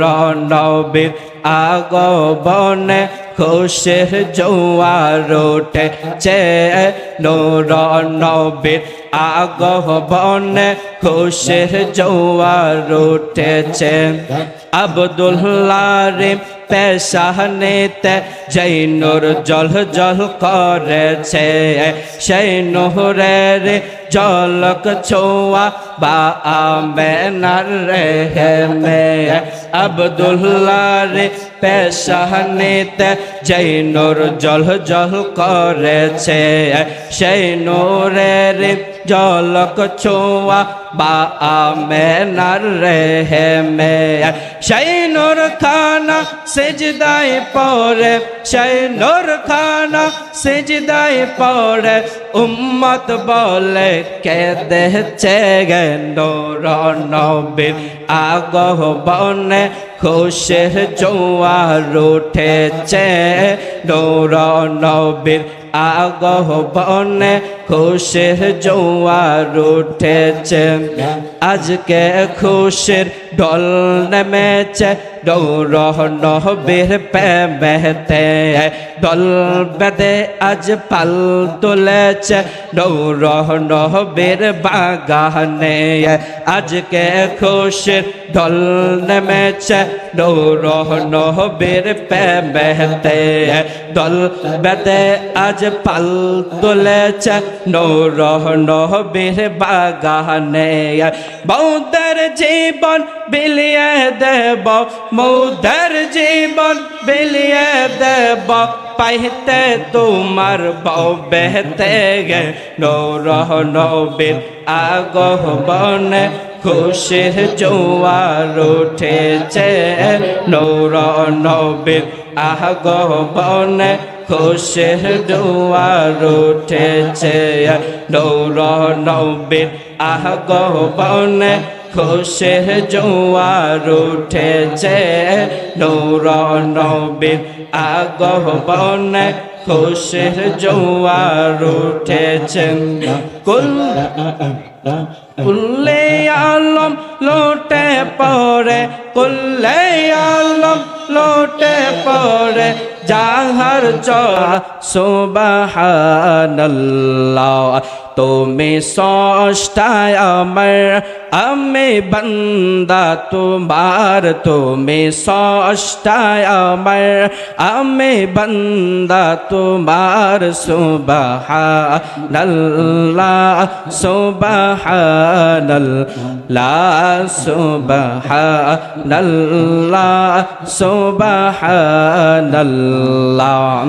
রণবীর আগবনে খুশির জোয়ার উঠেছে। নবীর আগবনে খুশের জোয়ার উঠেছে। আবদুল্লাহ পেশাহনেতে জৈনুর জল জল করেছে, সেই নহরের জলক ছোয়া বা আমেনার রে মে আবদুল্লাহ রে পেশাহনেতে জৈনুর জল জল করেছে, সেই নোরের জলক ছোয়া আমেনার রে মে সেই নূর খানা সেজদায় পড়ে, সেই নূর খানা সেজদায় পড়ে। উম্মত বলে কে দেখছে গে নূর নবীর আগহ বনে খুশের জোয়ার উঠেছে নূর নবীর আগহ বনে খুশের জোয়ার উঠেছে। আজকে খুশের ঢল নেমেছে দৌর নহবীর প্রেমেতে দল বেদে আজ পাল তুলেছে। দৌর নহবীর বাগানে আজকে খুশির ঢল নেমেছে। দৌর নহবীর প্রেমেতে দল বেদে আজ পাল তুলেছে। দৌর নহবীর বাগানে বৌদ্ধের জীবন বিলিয়ে দেব। মৌধের জীবন বিলিয়ে দেব, পাইতে তোমার বউ বেহতে গে। নৌরহ নবীর আগহ বনে খুশির জোয়ার উঠেছে। নৌর নবীর আগহ বনে খুশির জোয়ার উঠেছে। নৌর নবীর আগহ বনে খুশের জোয়ার উঠেছে। নৌর নবীর আগহবনে খুশের জোয়ার উঠেছে। কুল, কুল্লে আলম লোটে পড়ে, কুল্লে আলম লোটে পড়ে যাহার সুবহানাল্লাহ। তুমি সষ্টায় আমার, আমি বন্দা তোমার। তুমি সষ্টায় আমার, আমি বন্দা তোমার। সুবহানাল্লাহ সুবহানাল্লাহ সুবহানাল্লাহ সুবহানাল্লাহ। আল্লাহ।